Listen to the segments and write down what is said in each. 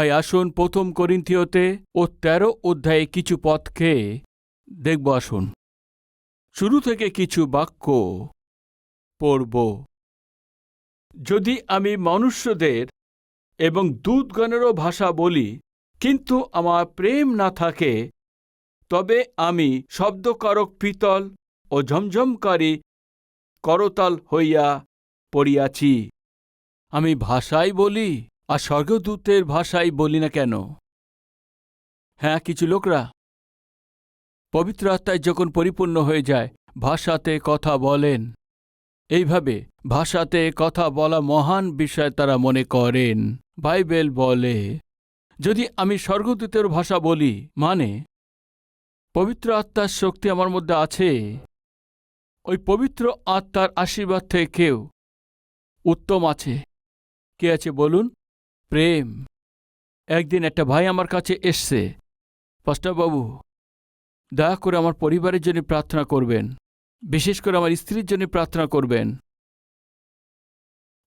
ভাই, আসুন প্রথম করিন্থিয়তে ও তেরো অধ্যায়ে কিছু পথকে দেখব, আসুন। শুরু থেকে কিছু বাক্য পড়ব। যদি আমি মনুষ্যদের এবং দূতগণেরও ভাষা বলি, কিন্তু আমার প্রেম না থাকে, তবে আমি শব্দকারক পিতল ও ঝমঝমকারী করতাল হইয়া পড়িয়াছি। আমি ভাষাই বলি আর স্বর্গদূতের ভাষাই বলি না কেন? হ্যাঁ কিছু লোকরা। পবিত্র আত্মায় যখন পরিপূর্ণ হয়ে যায়, ভাষাতে কথা বলেন। এইভাবে ভাষাতে কথা বলা মহান বিষয় তারা মনে করেন। বাইবেল বলে, যদি আমি স্বর্গদূতের ভাষা বলি মানে পবিত্র আত্মার শক্তি আমার মধ্যে আছে। ওই পবিত্র আত্মার আশীর্বাদ থেকেও উত্তম আছে। কে আছে বলুন? প্রেম। একদিন একটা ভাই আমার কাছে এসছে। বাবু, দয়া করে আমার পরিবারের জন্য প্রার্থনা করবেন। বিশেষ করে আমার স্ত্রীর জন্য প্রার্থনা করবেন।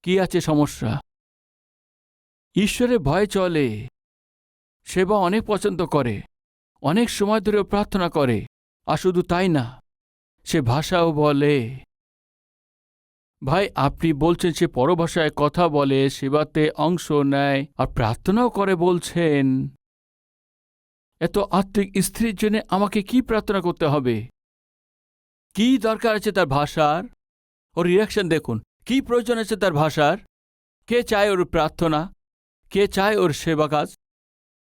কি আছে সমস্যা? ঈশ্বরের ভয় চলে। সেবা অনেক পছন্দ করে। অনেক সময় ধরেও প্রার্থনা করে। আর শুধু তাই না, সে ভাষাও বলে। ভাই, আপনি বলছেন সে পরভাষায় কথা বলে, সেবাতে অংশ নেয়, আর প্রার্থনাও করে বলছেন। এত আত্মিক স্ত্রীর জন্য আমাকে কি প্রার্থনা করতে হবে? কি দরকার আছে তার ভাষার? ওর রিয়াকশন দেখুন, কি প্রয়োজন আছে তার ভাষার? কে চায় ওর প্রার্থনা? কে চায় ওর সেবা কাজ?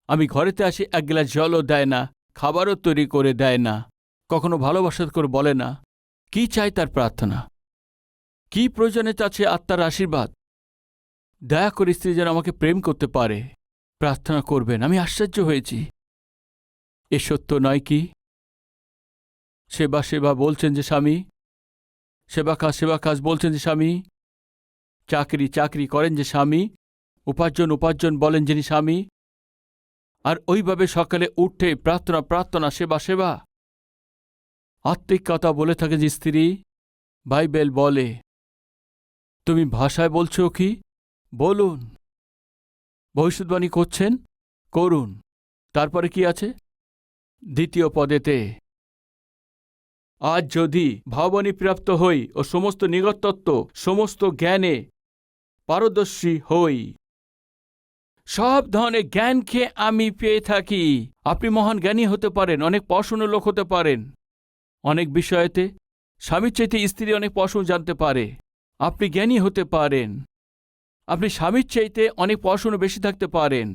আমি ঘরেতে আসি, এক গ্লাস জলও দেয় না, খাবারও তৈরি করে দেয় না, কখনো ভালোবাসা করে বলে না। কি চাই তার প্রার্থনা? কি প্রয়োজনে চাচ্ছে আত্মার আশীর্বাদ? দয়া করে স্ত্রী যেন আমাকে প্রেম করতে পারে। প্রার্থনা করবেন, আমি আশ্চর্য হয়েছি। এ সত্য নয় কি? সেবা সেবা বলছেন যে স্বামী। সেবা কাজ সেবা কাজ বলছেন যে স্বামী। চাকরি চাকরি করেন যে স্বামী। উপার্জন উপার্জন বলেন যিনি স্বামী। আর ওইভাবে সকালে উঠে প্রার্থনা প্রার্থনা, সেবা সেবা। আত্মিক কথা বলে থাকে যে স্ত্রী, বাইবেল বলে তুমি ভাষায় বলছো কি? বলুন। ভবিষ্যৎবাণী করছেন? করুন। তারপরে কি আছে? দ্বিতীয় পদেতে, আজ যদি ভাবনী প্রাপ্ত হই ও সমস্ত নিগতত্ত্ব সমস্ত জ্ঞানে পারদর্শী হই সব ধরনের জ্ঞানকে আমি পেয়ে থাকি। আপনি মহান জ্ঞানী হতে পারেন, অনেক পড়াশুনো লোক হতে পারেন। অনেক বিষয়েতে স্বামীর চাইতে স্ত্রী অনেক পড়াশুনো জানতে পারে। আপনি জ্ঞানী হতে পারেন। আপনি স্বামীর চাইতে অনেক পড়াশুনো বেশি থাকতে পারেন।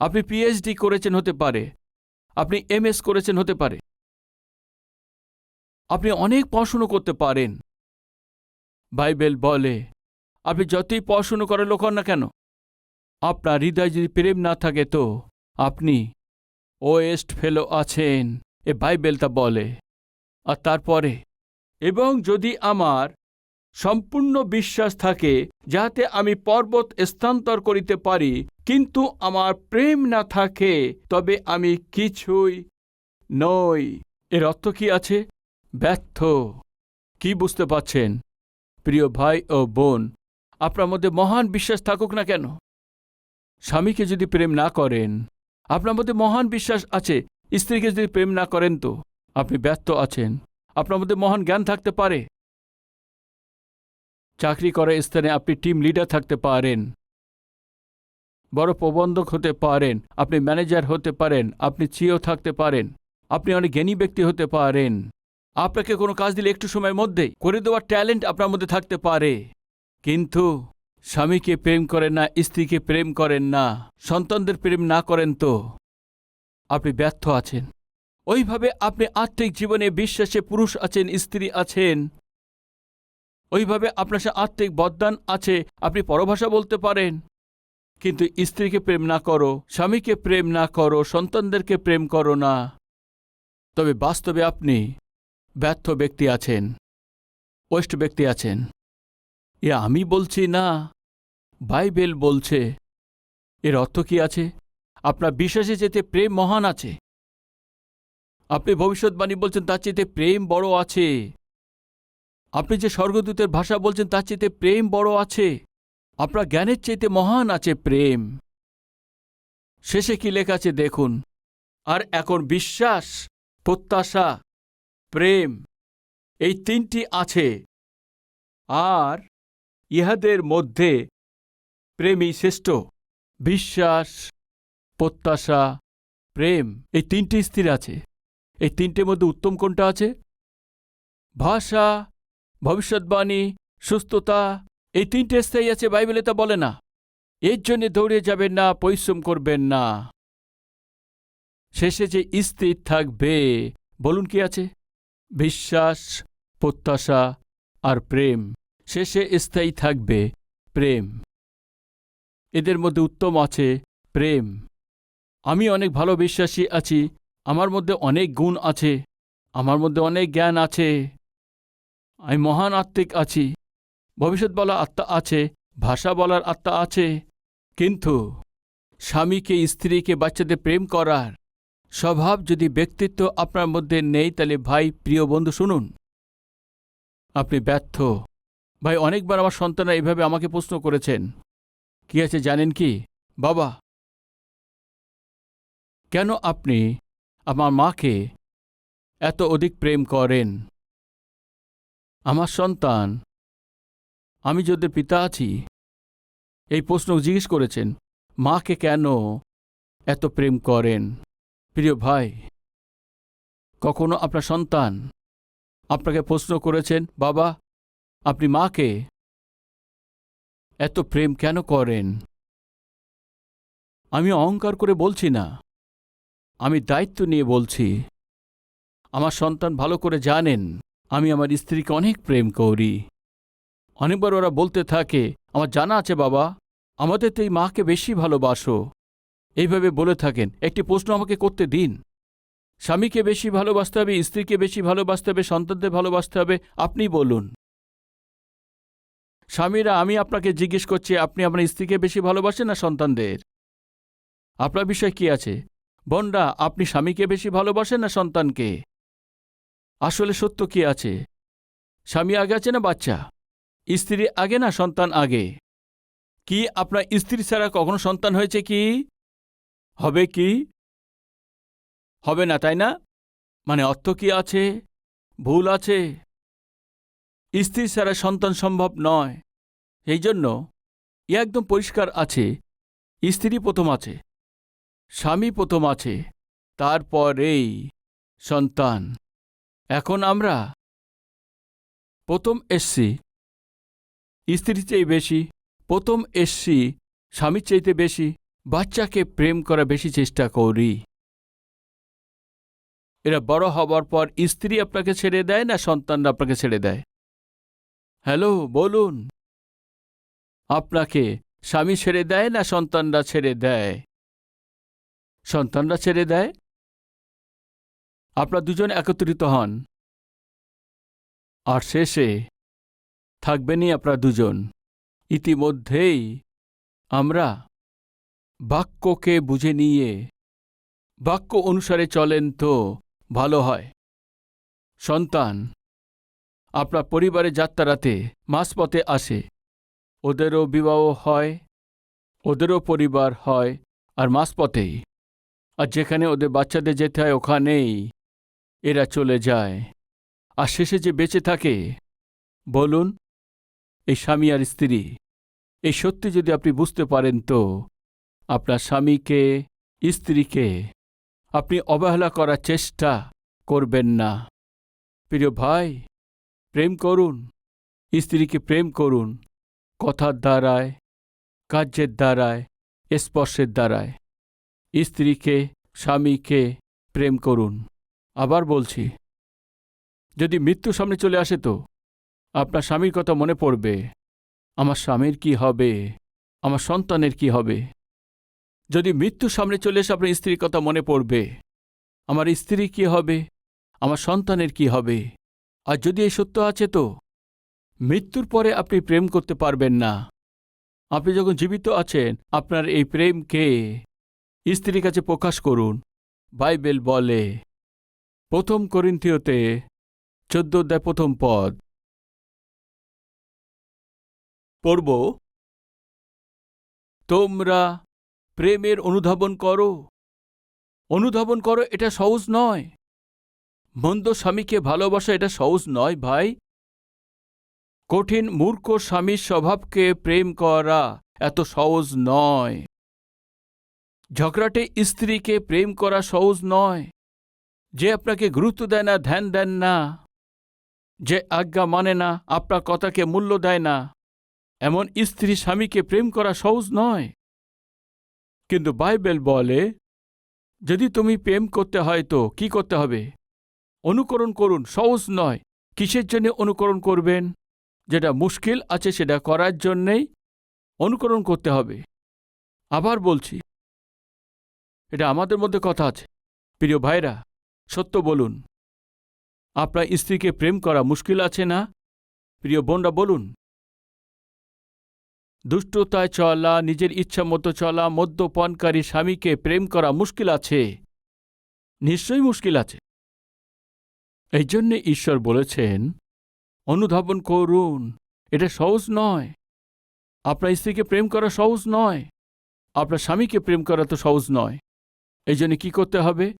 আপনি পিএইচডি করেছেন হতে পারে। আপনি এমএস করেছেন হতে পারে। আপনি অনেক পড়াশুনো করতে পারেন। বাইবেল বলে, আপনি যতই পড়াশুনো করার লোক না কেন, আপনার হৃদয় যদি প্রেম না থাকে তো আপনি ওয়েস্ট ফেলো আছেন, এ বাইবেল তা বলে। আর তারপরে, এবং যদি আমার সম্পূর্ণ বিশ্বাস থাকে যাতে আমি পর্বত স্থানান্তর করিতে পারি, কিন্তু আমার প্রেম না থাকে, তবে আমি কিছুই নই। এর অর্থ কি আছে? ব্যর্থ। কি বুঝতে পাচ্ছেন প্রিয় ভাই ও বোন, আপনার মধ্যে মহান বিশ্বাস থাকুক না কেন? স্বামীকে যদি প্রেম না করেন, আপনার মধ্যে মহান বিশ্বাস আছে, স্ত্রীকে যদি প্রেম না করেন তো? আপনি ব্যর্থ আছেন। আপনার মধ্যে মহান জ্ঞান থাকতে পারে। চাকরি করার স্থানে আপনি টিম লিডার থাকতে পারেন। বড় প্রবন্ধক হতে পারেন, আপনি ম্যানেজার হতে পারেন, আপনি চিও থাকতে পারেন, আপনি অনেক জ্ঞানী ব্যক্তি হতে পারেন। আপনাকে কোনো কাজ দিলে একটু সময়ের মধ্যেই করে দেওয়ার ট্যালেন্ট আপনার মধ্যে থাকতে পারে। কিন্তু স্বামীকে প্রেম করেন না, স্ত্রীকে প্রেম করেন না, সন্তানদের প্রেম না করেন তো। আপনি ব্যর্থ আছেন। ওইভাবে আপনি আর্থিক জীবনে বিশ্বাসে পুরুষ আছেন, স্ত্রী আছেন ওইভাবে আপনার সে আর্থিক বদান আছে, আপনি পরভাষা বলতে পারেন। কিন্তু স্ত্রীকে প্রেম না করো, স্বামীকে প্রেম না করো, সন্তানদেরকে প্রেম করো না। তবে বাস্তবে আপনি ব্যর্থ ব্যক্তি আছেন ওয়েস্ট ব্যক্তি আছেন। এ আমি বলছি না, বাইবেল বলছে। এর অর্থ কি আছে? আপনার বিশ্বাসে যেতে প্রেম মহান আছে। আপনি ভবিষ্যৎবাণী বলছেন তার চেয়ে প্রেম বড় আছে। আপনি যে স্বর্গদূতের ভাষা বলছেন, তার চেয়ে প্রেম বড় আছে। আপনার জ্ঞানের চাইতে মহান আছে প্রেম। শেষে কি লেখা আছে দেখুন, আর এখন বিশ্বাস, প্রত্যাশা, প্রেম, এই তিনটি আছে। আর ইহাদের মধ্যে প্রেমই শ্রেষ্ঠ, বিশ্বাস, প্রত্যাশা, প্রেম, এই তিনটি স্থির আছে। এই তিনটের মধ্যে উত্তম কোনটা আছে? ভাষা ভবিষ্যৎবাণী, সুস্থতা, এই তিনটে স্থায়ী আছে, বাইবেলে তা বলে না। এর জন্যে দৌড়ে যাবেন না, পরিশ্রম করবেন না। শেষে যে স্থির থাকবে, বলুন কি আছে? বিশ্বাস, প্রত্যাশা আর প্রেম। শেষে স্থায়ী থাকবে, প্রেম। এদের মধ্যে উত্তম আছে, প্রেম। আমি অনেক ভালো বিশ্বাসী আছি, আমার মধ্যে অনেক গুণ আছে, আমার মধ্যে অনেক জ্ঞান আছে। আমি মহান আত্মিক আছি। ভবিষ্যৎ বলা আত্মা আছে, ভাষা বলার আত্মা আছে। কিন্তু স্বামীকে, স্ত্রীকে বাচ্চাদের প্রেম করার স্বভাব যদি ব্যক্তিত্ব আপনার মধ্যে নেই, তাহলে ভাই, প্রিয় বন্ধু, শুনুন। আপনি ব্যর্থ। ভাই, অনেকবার আমার সন্তানরা এভাবে আমাকে প্রশ্ন করেছেন। কি আছে, জানেন কি? বাবা, কেন আপনি আমার মাকে এত অধিক প্রেম করেন? আমার সন্তান, আমি যদি পিতা আছি, এই প্রশ্ন জিজ্ঞেস করেছেন, মাকে কেন এত প্রেম করেন? প্রিয় ভাই, কখনো আপনার সন্তান আপনাকে প্রশ্ন করেছেন, বাবা, আপনি মাকে এত প্রেম কেন করেন? আমি অহংকার করে বলছি না, আমি দায়িত্ব নিয়ে বলছি, আমার সন্তান ভালো করে জানেন। আমি আমার স্ত্রীকে অনেক প্রেম করি। অনেকবার ওরা বলতে থাকে, আমার জানা আছে বাবা, আমাদের তো এই মাকে বেশি ভালোবাসো। এইভাবে বলে থাকেন। একটি প্রশ্ন আমাকে করতে দিন। স্বামীকে বেশি ভালোবাসতে হবে, স্ত্রীকে বেশি ভালোবাসতে হবে, সন্তানদের ভালোবাসতে হবে, আপনি বলুন। স্বামীরা, আমি আপনাকে জিজ্ঞেস করছি, আপনি আপনার স্ত্রীকে বেশি ভালোবাসেন না সন্তানদের? আপনার বিষয় কি আছে? বন্ডা আপনি স্বামীকে বেশি ভালোবাসেন না সন্তানকে? আসলে সত্য কি আছে? স্বামী আগে আছে না বাচ্চা? স্ত্রী আগে না সন্তান আগে? কি আপনার স্ত্রী ছাড়া কখনো সন্তান হয়েছে কি? হবে কি? হবে না, তাই না? মানে অর্থ কি আছে? ভুল আছে? স্ত্রী ছাড়া সন্তান সম্ভব নয়। এই জন্য ই একদম পরিষ্কার আছে। স্ত্রী প্রথম আছে। স্বামী প্রথম আছে। তারপরেই সন্তান। এখন আমরা প্রথম এসছি স্ত্রীর চেয়ে বেশি, প্রথম এসছি স্বামীর চাইতে বেশি, বাচ্চাকে প্রেম করা বেশি চেষ্টা করি। এরা বড় হবার পর স্ত্রী আপনাকে ছেড়ে দেয় না সন্তানরা আপনাকে ছেড়ে দেয়? হ্যালো, বলুন। আপনাকে স্বামী ছেড়ে দেয় না সন্তানরা ছেড়ে দেয়? সন্তানরা ছেড়ে দেয়? আপনারা দুজন একত্রিত হন। আর শেষে থাকবেনই আপনারা দুজন। ইতিমধ্যেই আমরা বাক্যকে বুঝে নিয়ে বাক্য অনুসারে চলেন তো ভালো হয়। সন্তান, আপনার পরিবারে যাত্রাতে মাঝপথে আসে। ওদেরও বিবাহ হয়, ওদেরও পরিবার হয়, আর মাঝপথেই। আর যেখানে ওদের বাচ্চাদের যেতে হয়, ওখানেই এরা চলে যায়। আর শেষে যে বেঁচে থাকে, বলুন, এই স্বামী আর স্ত্রী, এই সত্যি যদি আপনি বুঝতে পারেন তো, আপনার স্বামীকে, স্ত্রীকে আপনি অবহেলা করার চেষ্টা করবেন না। প্রিয় ভাই, প্রেম করুন, স্ত্রীকে প্রেম করুন, কথার দ্বারায়, কার্যের দ্বারায়, স্পর্শের দ্বারায়, স্ত্রীকে, স্বামীকে প্রেম করুন। আবার বলছি, যদি মৃত্যু সামনে চলে আসে তো, আপনার স্বামীর কথা মনে পড়বে। আমার স্বামীর কি হবে? আমার সন্তানের কি হবে? যদি মৃত্যু সামনে চলে এসে আপনার স্ত্রীর কথা মনে পড়বে, আমার স্ত্রী কি হবে? আমার সন্তানের কি হবে? আর যদি এই সত্য আছে তো, মৃত্যুর পরে আপনি প্রেম করতে পারবেন না। আপনি যখন জীবিত আছেন, আপনার এই প্রেমকে স্ত্রীর কাছে প্রকাশ করুন। বাইবেল বলে প্রথম করিন্থিয়তে চোদ্দ অধ্যায় প্রথম পদ। পড়ব, তোমরা প্রেমের অনুধাবন করো। অনুধাবন করো এটা সহজ নয়। মন্দ স্বামীকে ভালোবাসা এটা সহজ নয়, ভাই। কঠিন মূর্খ স্বামীর স্বভাবকে প্রেম করা এত সহজ নয়। ঝগড়াটে স্ত্রীকে প্রেম করা সহজ নয়। যে আপনাকে গুরুত্ব দেয় না, ধ্যান দেন না। যে আজ্ঞা মানে না, আপনার কথাকে মূল্য দেয় না। এমন স্ত্রী স্বামীকে প্রেম করা সহজ নয়। কিন্তু বাইবেল বলে, যদি তুমি প্রেম করতে হয় তো কি করতে হবে? অনুকরণ করুন, সহজ নয়। কিসের জন্য অনুকরণ করবেন? যেটা মুশকিল আছে সেটা করার জন্যেই অনুকরণ করতে হবে। আবার বলছি, এটা আমাদের মধ্যে কথা আছে। প্রিয় ভাইরা সত্য বলুন। আপনার স্ত্রীকে প্রেম করা মুশকিল আছে না? প্রিয় বোনরা, বলুন। দুষ্টতায় চলা, নিজের ইচ্ছা মতো চলা, মদ্যপানকারী স্বামীকে প্রেম করা মুশকিল আছে? নিশ্চয়ই মুশকিল আছে। এই জন্যে ঈশ্বর বলেছেন, অনুধাবন করুন, এটা সহজ নয়। আপনার স্ত্রীকে প্রেম করা সহজ নয়। আপনার স্বামীকে প্রেম করা তো সহজ নয়। এই জন্য কী করতে হবে?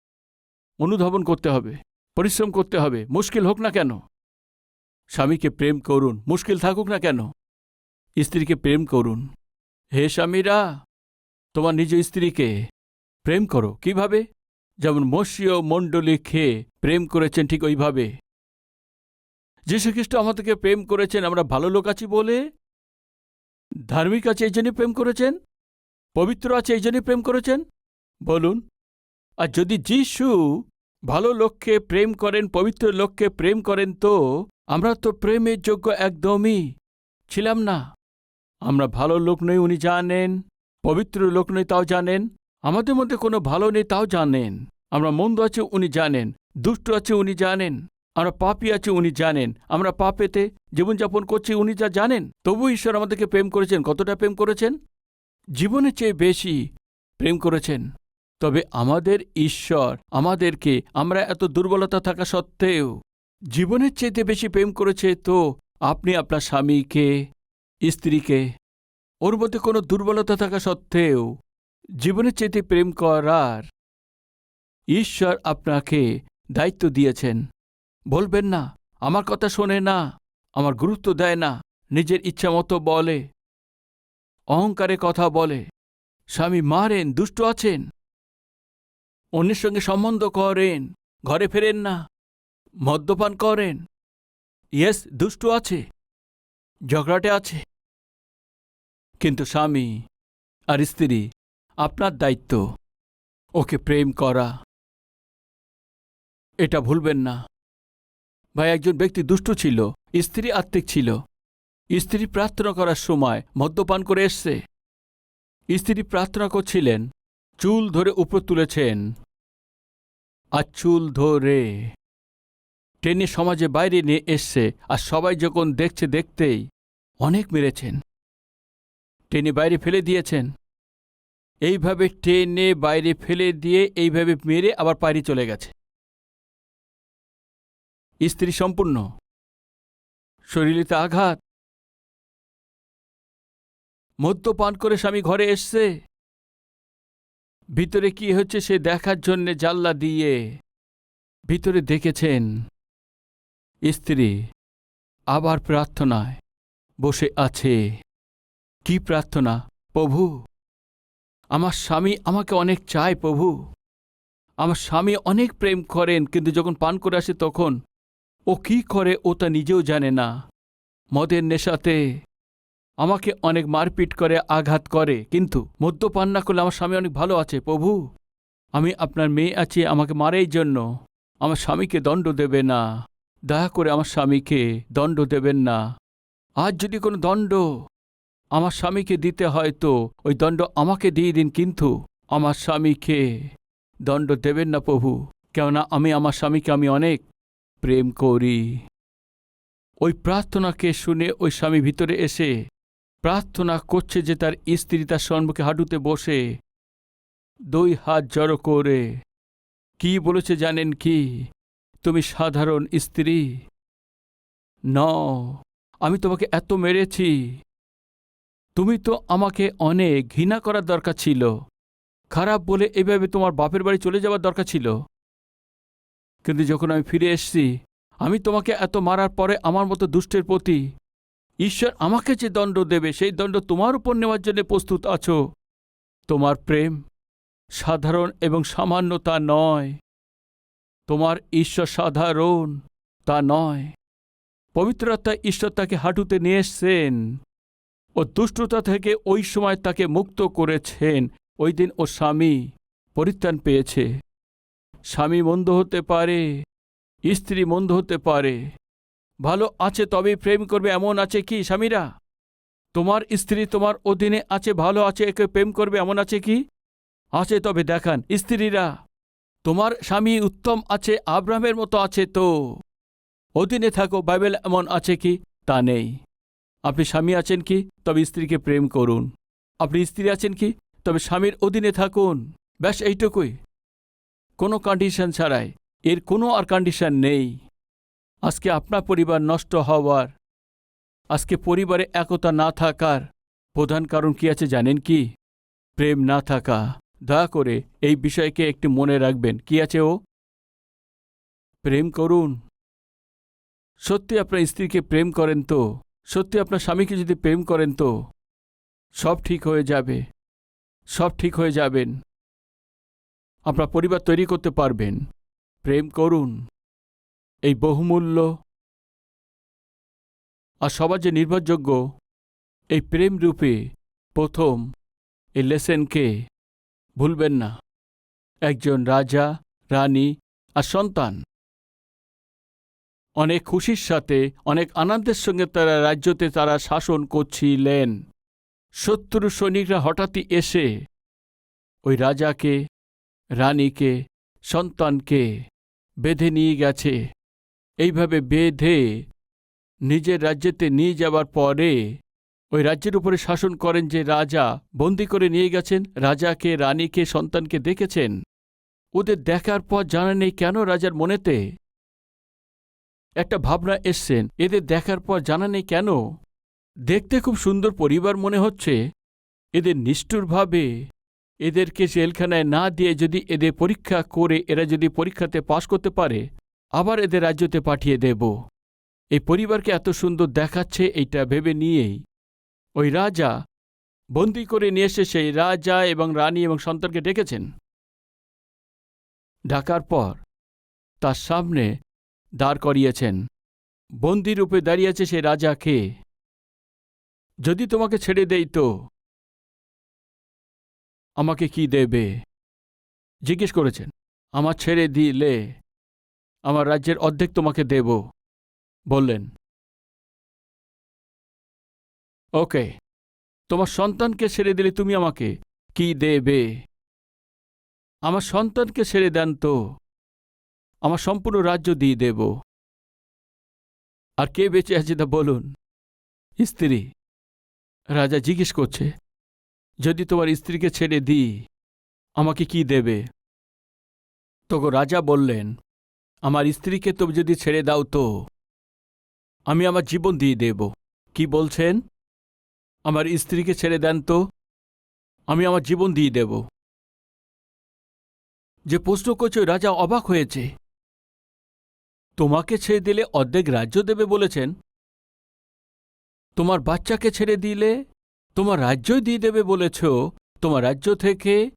অনুধাবন করতে হবে, পরিশ্রম করতে হবে, মুশকিল হোক না কেন। স্বামীকে প্রেম করুন, মুশকিল থাকুক না কেন। স্ত্রীকে প্রেম করুন। হে স্বামীরা, তোমার নিজ স্ত্রীকে প্রেম করো। কীভাবে? যেমন মসীয় মণ্ডলী খেয়ে প্রেম করেছেন ঠিক ওইভাবে। যীশুখ্রিস্ট আমাদেরকে প্রেম করেছেন, আমরা ভালো লোক আছি বলে? ধার্মিক আছে, এই জন্য প্রেম করেছেন? পবিত্র আছে, এই জন্য প্রেম করেছেন? বলুন আর যদি যিশু ভালো লোককে প্রেম করেন, পবিত্র লোককে প্রেম করেন, তো আমরা তো প্রেমের যোগ্য একদমই ছিলাম না। আমরা ভালো লোক নই, উনি জানেন। পবিত্র লোক নই, তাও জানেন। আমাদের মধ্যে কোনো ভালো নেই, তাও জানেন। আমরা মন্দ আছে, উনি জানেন। দুষ্ট আছে, উনি জানেন। আমরা পাপি আছে, উনি জানেন। আমরা পাপেতে জীবনযাপন করছি, উনি যা জানেন। তবু ঈশ্বর আমাদেরকে প্রেম করেছেন। কতটা প্রেম করেছেন? জীবনের চেয়ে বেশি প্রেম করেছেন। তবে আমাদের ঈশ্বর আমাদেরকে, আমরা এত দুর্বলতা থাকা সত্ত্বেও জীবনের চেয়েতে বেশি প্রেম করেছে তো আপনি আপনার স্বামীকে, স্ত্রীকে, ওর মধ্যে কোনো দুর্বলতা থাকা সত্ত্বেও জীবনের চেয়েতে প্রেম করার ঈশ্বর আপনাকে দায়িত্ব দিয়েছেন। বলবেন না, আমার কথা শোনে না, আমার গুরুত্ব দেয় না, নিজের ইচ্ছা মতো বলে, অহংকারে কথা বলে, স্বামী মারেন, দুষ্ট আছেন। অন্যের সঙ্গে সম্বন্ধ করেন, ঘরে ফেরেন না, মদ্যপান করেন। ইয়েস, দুষ্টু আছে, ঝগড়াটে আছে। কিন্তু স্বামী আর স্ত্রী, আপনার দায়িত্ব, ওকে প্রেম করা। এটা ভুলবেন না। ভাই, একজন ব্যক্তি দুষ্ট ছিল, স্ত্রী আত্মিক ছিল। স্ত্রী প্রার্থনা করার সময় মদ্যপান করে এসছে। স্ত্রী প্রার্থনা করছিলেন চুল ধরে উপর তুলেছেন। আর চুল ধরে টেনে সমাজে বাইরে নিয়ে এসছে, আর সবাই যখন দেখছে দেখতেই অনেক মেরেছেন। টেনে বাইরে ফেলে দিয়েছেন। এইভাবে টেনে বাইরে ফেলে দিয়ে এইভাবে মেরে আবার পায়রি চলে গেছে। স্ত্রী সম্পূর্ণ। শরীরিতে আঘাত। মদ্যপান করে স্বামী ঘরে এসছে। ভিতরে কি হচ্ছে সে দেখার জন্যে জাল্লা দিয়ে? ভিতরে দেখেছেন স্ত্রী আবার প্রার্থনায় বসে আছে। কি প্রার্থনা? প্রভু, আমার স্বামী আমাকে অনেক চায় প্রভু। আমার স্বামী অনেক প্রেম করেন, কিন্তু যখন পান করে আসে তখন ও কি করে ও তা নিজেও জানে না। মদের নেশাতে আমাকে অনেক মারপিট করে, আঘাত করে, কিন্তু মদ্যপান না করলে আমার স্বামী অনেক ভালো আছে, প্রভু। আমি আপনার মেয়ে আছি, আমাকে মারে এই জন্য। আমার স্বামীকে দণ্ড দেবে না। দয়া করে আমার স্বামীকে দণ্ড দেবেন না। আজ যদি কোনো দণ্ড আমার স্বামীকে দিতে হয় তো, ওই দণ্ড আমাকে দিয়ে দিন, কিন্তু আমার স্বামীকে দণ্ড দেবেন না, প্রভু। কেননা আমি, আমার স্বামীকে আমি অনেক প্রেম করি। ওই প্রার্থনাকে শুনে ওই স্বামী ভিতরে এসে প্রার্থনা করছে যে তার স্ত্রী তার সম্মুখে হাঁটুতে বসে। দুই হাত জড়ো করে। কি বলেছে জানেন কি? তুমি সাধারণ স্ত্রী। ন, আমি তোমাকে এত মেরেছি। তুমি তো আমাকে অনেক ঘৃণা করার দরকার ছিল। খারাপ বলে এভাবে তোমার বাপের বাড়ি চলে যাওয়ার দরকার ছিল। কিন্তু যখন আমি ফিরে এসেছি, আমি তোমাকে এত মারার পরে আমার মতো দুষ্টের প্রতি ঈশ্বর আমাকে যে দণ্ড দেবে, সেই দণ্ড তোমার উপর নেওয়ার জন্য প্রস্তুত আছো। তোমার প্রেম সাধারণ এবং সামান্য তা নয়। তোমার ঈশ্বর সাধারণ তা নয়। পবিত্রতা ঈশ্বর তাকে হাঁটুতে নিয়ে এসছেন ও দুষ্টতা থেকে ওই সময় তাকে মুক্ত করেছেন। ওই দিন ও স্বামী পরিত্রাণ পেয়েছে। স্বামী মন্দ হতে পারে, স্ত্রী মন্দ হতে পারে। ভালো আছে, তবেই প্রেম করবে, এমন আছে কি, স্বামীরা? তোমার স্ত্রী তোমার অধীনে আছে, ভালো আছে, একে প্রেম করবে, এমন আছে কি? আছে, তবে দেখান, স্ত্রীরা, তোমার স্বামী উত্তম আছে, আব্রাহামের মতো আছে তো? অধীনে থাকো, বাইবেল এমন আছে কি? তা নেই। আপনি স্বামী আছেন কি? তবে স্ত্রীকে প্রেম করুন। আপনি স্ত্রী আছেন কি? তবে স্বামীর অধীনে থাকুন। ব্যাস, এইটুকুই। কোনো কন্ডিশন ছাড়াই। এর কোনো আর কন্ডিশন নেই। আজকে আপনার পরিবার নষ্ট হওয়ার। আজকে পরিবারে একতা না থাকার। প্রধান কারণ কি আছে জানেন কি? প্রেম না থাকা। দয়া করে এই বিষয়কে একটু মনে রাখবেন। কি আছে ও? প্রেম করুন। সত্যি আপনার স্ত্রীকে প্রেম করেন তো? সত্যি আপনার স্বামীকে যদি প্রেম করেন তো? সব ঠিক হয়ে যাবে। সব ঠিক হয়ে যাবেন। আপনার পরিবার তৈরি করতে পারবেন। প্রেম করুন। এই বহুমূল্য আর সবার যে নির্ভরযোগ্য এই প্রেম রূপে প্রথম এই লেসেনকে ভুলবেন না। একজন রাজা, রানী আর সন্তান। অনেক খুশির সাথে, অনেক আনন্দের সঙ্গে তারা রাজ্যতে তারা শাসন করছিলেন। শত্রু সৈনিকরা হঠাৎই এসে ওই রাজাকে, রানীকে, সন্তানকে বেঁধে নিয়ে গেছে। এইভাবে বেঁধে নিজের রাজ্যেতে নিয়ে যাবার পরে ওই রাজ্যের উপরে শাসন করেন যে রাজা, বন্দি করে নিয়ে গেছেন, রাজাকে, রানীকে, সন্তানকে দেখেছেন। ওদের দেখার পর জানা নেই কেন রাজার মনেতে? একটা ভাবনা এসছেন, এদের দেখার পর জানা নেই কেন? দেখতে খুব সুন্দর পরিবার মনে হচ্ছে। এদের নিষ্ঠুরভাবে এদেরকে জেলখানায় না দিয়ে যদি এদের পরীক্ষা করে, এরা যদি পরীক্ষাতে পাশ করতে পারে আবার এদের রাজ্যতে পাঠিয়ে দেব। এই পরিবারকে এত সুন্দর দেখাচ্ছে, এইটা ভেবে নিয়েই। ওই রাজা বন্দি করে নিয়ে এসে সেই রাজা এবং রানী এবং সন্তানকে ডেকেছেন। ডাকার পর তার সামনে দাঁড় করিয়েছেন। বন্দি রূপে দাঁড়িয়েছে সে রাজাকে যদি তোমাকে ছেড়ে দেই তো? আমাকে কি দেবে? জিজ্ঞেস করেছেন। আমার ছেড়ে দিলে আমার রাজ্যের অর্ধেক তোমাকে দেব। বললেন। ওকে, তোমার সন্তানকে ছেড়ে দিলে তুমি আমাকে কি দেবে? আমার সন্তানকে ছেড়ে দেন তো, আমার সম্পূর্ণ রাজ্য দিয়ে দেব। আর কে বেঁচে আছে তা বলুন। স্ত্রী, রাজা জিজ্ঞেস করছে, যদি তোমার স্ত্রীকে ছেড়ে দিই, আমাকে কি দেবে? তখন রাজা বললেন আমার স্ত্রীকে তো যদি ছেড়ে দাও তো আমি আমার জীবন দিয়ে দেব। কি বলছেন? আমার স্ত্রীকে ছেড়ে দেন তো আমি আমার জীবন দিয়ে দেব। যে প্রশ্ন করছে, রাজা অবাক হয়েছে। তোমাকে ছেড়ে দিলে অর্ধেক রাজ্য দেবে বলেছেন। তোমার বাচ্চাকে ছেড়ে দিলে তোমার রাজ্যই দিয়ে দেবে বলেছ। তোমার রাজ্য থেকে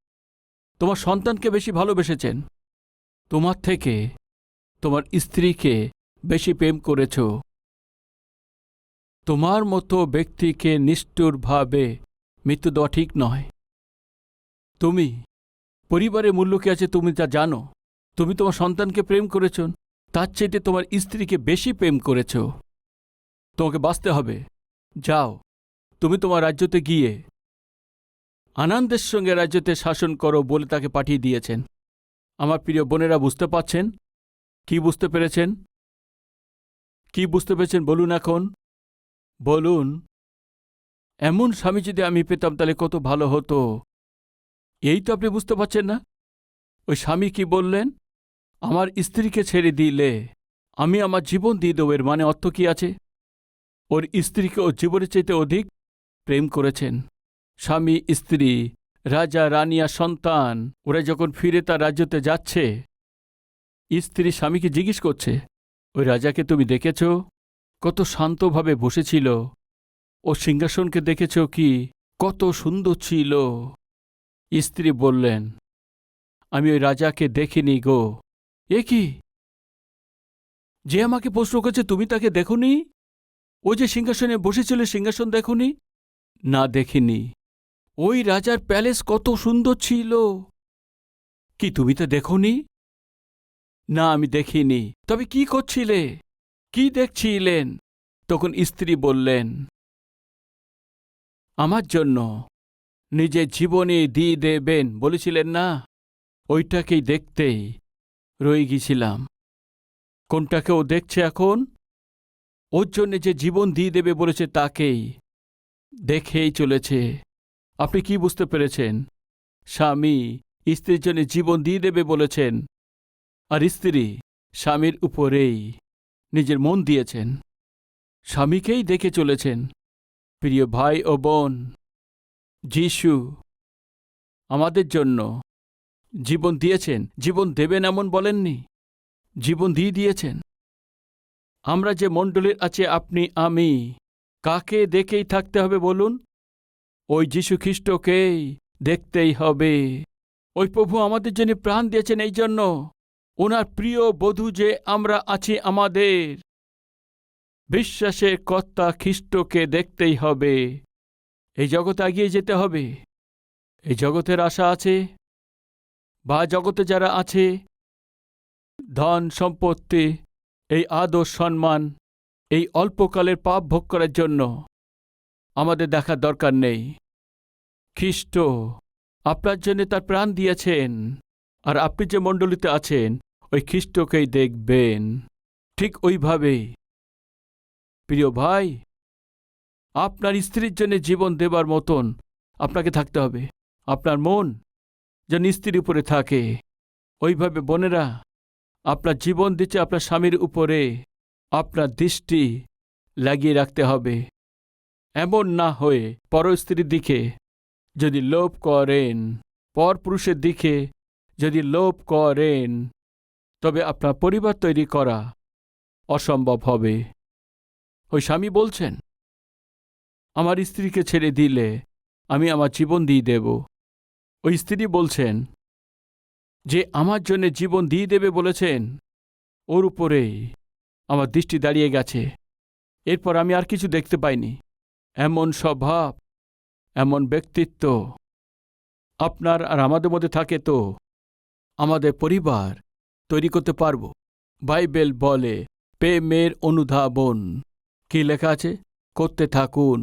তোমার সন্তানকে বেশি ভালোবেসেছেন। তোমার থেকে তোমার স্ত্রীকে বেশি প্রেম করেছ। তোমার মতো ব্যক্তিকে নিষ্ঠুরভাবে মৃত্যু দেওয়া ঠিক নয়। তুমি, পরিবারের মূল্য কি আছে, তুমি তা জানো। তুমি তোমার সন্তানকে প্রেম করেছ, তার চাইতে তোমার স্ত্রীকে বেশি প্রেম করেছ। তোমাকে বাঁচতে হবে। যাও, তুমি তোমার রাজ্যতে গিয়ে আনন্দের সঙ্গে রাজ্যতে শাসন করো বলে তাকে পাঠিয়ে দিয়েছেন। আমার প্রিয় বোনেরা, বুঝতে পাচ্ছেন কি বুঝতে পেরেছেন? কি বুঝতে পেরেছেন বলুন এখন। বলুন, এমন স্বামী যদি আমি পেতাম তাহলে কত ভালো হতো। এই তো আপনি বুঝতে পারছেন না। ওই স্বামী কি বললেন? আমার স্ত্রীকে ছেড়ে দিলে আমি আমার জীবন দিয়ে দেবো, এর মানে অর্থ কি আছে? ওর স্ত্রীকে ওর জীবনের চাইতে অধিক প্রেম করেছেন। স্বামী, স্ত্রী, রাজা রানিয়া সন্তান, ওরা যখন ফিরে তার রাজ্যতে যাচ্ছে স্ত্রী স্বামীকে জিজ্ঞেস করছে, ওই রাজাকে তুমি দেখেছ? কত শান্তভাবে বসেছিল। ও সিংহাসনকে দেখেছ কি? কত সুন্দর ছিল। স্ত্রী বললেন, আমি ওই রাজাকে দেখিনি গো। এ কি? যে আমাকে প্রশ্ন করছে, তুমি তাকে দেখনি? ও যে সিংহাসনে বসেছিল, সিংহাসন দেখনি? না, দেখিনি। ওই রাজার প্যালেস কত সুন্দর ছিল। কি তুমি তা দেখনি? না, আমি দেখিনি। তবে কি করছিলে? কি দেখছিলেন? তখন স্ত্রী বললেন, আমার জন্য নিজের জীবনে দিয়ে দেবেন। বলেছিলেন, না, ওইটাকেই দেখতেই রয়ে গিয়েছিলাম কোনটাকে ও দেখছে এখন? ওর জন্যে যে জীবন দিয়ে দেবে, বলেছে, তাকেই দেখেই চলেছে। আপনি কি বুঝতে পেরেছেন? স্বামী, স্ত্রীর জন্য জীবন দিয়ে দেবে, বলেছেন। আর স্ত্রী স্বামীর উপরেই নিজের মন দিয়েছেন। স্বামীকেই দেখে চলেছেন। প্রিয় ভাই ও বোন, যিশু আমাদের জন্য জীবন দিয়েছেন। জীবন দেবেন এমন বলেননি। জীবন দিয়ে দিয়েছেন। আমরা যে মণ্ডলীর আছে, আপনি, আমি, কাকে দেখেই থাকতে হবে বলুন? ওই যীশু খ্রিস্টকেই দেখতেই হবে। ওই প্রভু আমাদের জন্য প্রাণ দিয়েছেন এই জন্য। ওনার প্রিয় বধূ যে আমরা আছি আমাদের। বিশ্বাসের কর্তা খ্রিস্টকে দেখতেই হবে। এই জগতে এগিয়ে যেতে হবে। এই জগতের আশা আছে বা জগতে যারা আছে, ধন সম্পত্তি, এই আদর সম্মান, এই অল্পকালের পাপ ভোগ করার জন্য আমাদের দেখার দরকার নেই। খ্রিস্ট, আপনার জন্য তার প্রাণ দিয়েছেন আর আপনি যে মণ্ডলীতে আছেন ওই খ্রিস্টকেই দেখবেন। ঠিক ওইভাবেই। প্রিয় ভাই, আপনার স্ত্রীর জন্য জীবন দেবার মতন আপনাকে থাকতে হবে। আপনার মন যেন স্ত্রীর উপরে থাকে। ওইভাবে বোনেরা, আপনার জীবন দিচ্ছে আপনার স্বামীর উপরে। আপনার দৃষ্টি লাগিয়ে রাখতে হবে। এমন না হয়ে পর স্ত্রীর দিকে যদি লোভ করেন, পর পুরুষের দিকে যদি লোভ করেন তবে আপনার পরিবার তৈরি করা অসম্ভব হবে। ওই স্বামী বলছেন, আমার স্ত্রীকে ছেড়ে দিলে আমি আমার জীবন দিয়ে দেব। ওই স্ত্রী বলছেন, যে আমার জন্যে জীবন দিয়ে দেবে বলেছেন, ওর উপরেই আমার দৃষ্টি দাঁড়িয়ে গেছে। এরপর আমি আর কিছু দেখতে পাইনি। এমন স্বভাব, এমন ব্যক্তিত্ব আপনার আর আমাদের মধ্যে থাকে তো, আমাদের পরিবার তৈরি করতে পারব। বাইবেল বলে প্রেমের অনুধাবন। কি লেখা আছে? করতে থাকুন।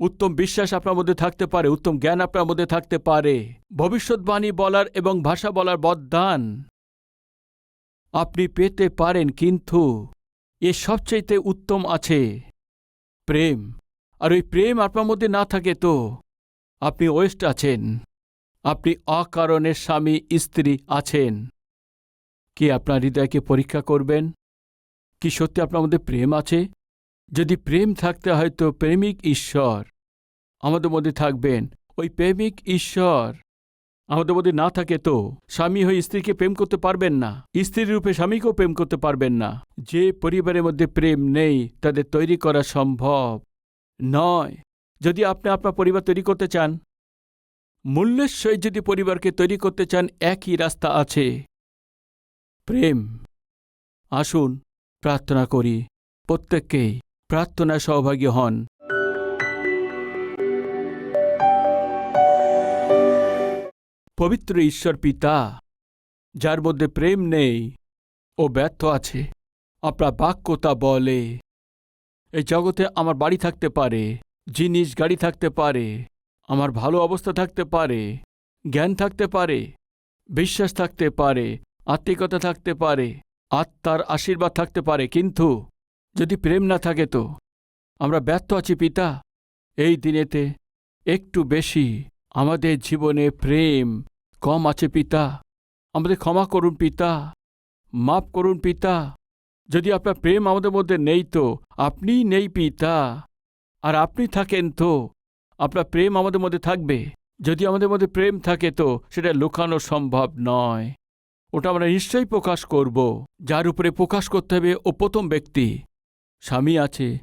উত্তম বিশ্বাস আপনার মধ্যে থাকতে পারে, উত্তম জ্ঞান আপনার মধ্যে থাকতে পারে। ভবিষ্যৎবাণী বলার এবং ভাষা বলার বদান আপনি পেতে পারেন, কিন্তু এ সবচাইতে উত্তম আছে প্রেম। আর ওই প্রেম আপনার মধ্যে না থাকে তো আপনি ওয়েস্ট আছেন। আপনি অকারণের স্বামী, স্ত্রী আছেন। কি আপনার হৃদয়কে পরীক্ষা করবেন? কি সত্যি আপনার মধ্যে প্রেম আছে? যদি প্রেম থাকতে হয়তো প্রেমিক ঈশ্বর। আমাদের মধ্যে থাকবেন ওই প্রেমিক ঈশ্বর। আমাদের মধ্যে না থাকে তো স্বামী হয়ে স্ত্রীকে প্রেম করতে পারবেন না। স্ত্রীর রূপে স্বামীকেও প্রেম করতে পারবেন না। যে পরিবারের মধ্যে প্রেম নেই, তাদের তৈরি করা সম্ভব নয়। যদি আপনি আপনার পরিবার তৈরি করতে চান, মূল্যের সহিত যদি পরিবারকে তৈরি করতে চান, একই রাস্তা আছে। প্রেম। আসুন, প্রার্থনা করি, প্রত্যেককেই প্রার্থনায় সহভাগী হন। পবিত্র ঈশ্বর পিতা, যার মধ্যে প্রেম নেই ও ব্যর্থ আছে, আপনার বাক্যতা বলে। এই জগতে আমার বাড়ি থাকতে পারে, জিনিস গাড়ি থাকতে পারে, আমার ভালো অবস্থা থাকতে পারে, জ্ঞান থাকতে পারে, বিশ্বাস থাকতে পারে আত্মিকতা থাকতে পারে, আত্মার আশীর্বাদ থাকতে পারে, কিন্তু যদি প্রেম না থাকে তো? আমরা ব্যর্থ আছি, পিতা। এই দিনেতে একটু বেশি আমাদের জীবনে প্রেম কম আছে, পিতা। আমাদের ক্ষমা করুন, পিতা। মাফ করুন, পিতা। যদি আপনার প্রেম আমাদের মধ্যে নেই তো? আপনিই নেই, পিতা। আর আপনি থাকেন তো? আপনার প্রেম আমাদের মধ্যে থাকবে। যদি আমাদের মধ্যে প্রেম থাকে তো, সেটা লুকানো সম্ভব নয়। ওটা আমরা নিশ্চয়ই প্রকাশ করব। যার উপরে প্রকাশ করতে হবে ও প্রথম ব্যক্তি। স্বামী আছে,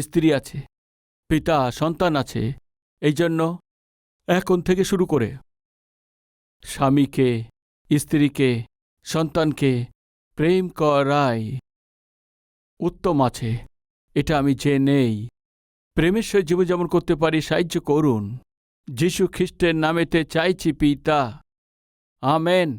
স্ত্রী আছে, পিতা, সন্তান আছে। এই জন্য এখন থেকে শুরু করে। স্বামীকে, স্ত্রীকে, সন্তানকে প্রেম করাই উত্তম আছে। এটা আমি যে নেই প্রেমের সহিত জীবনযাপন করতে পারি, সাহায্য করুন। যীশু খ্রিস্টের নামেতে চাইছি, পিতা। আমেন।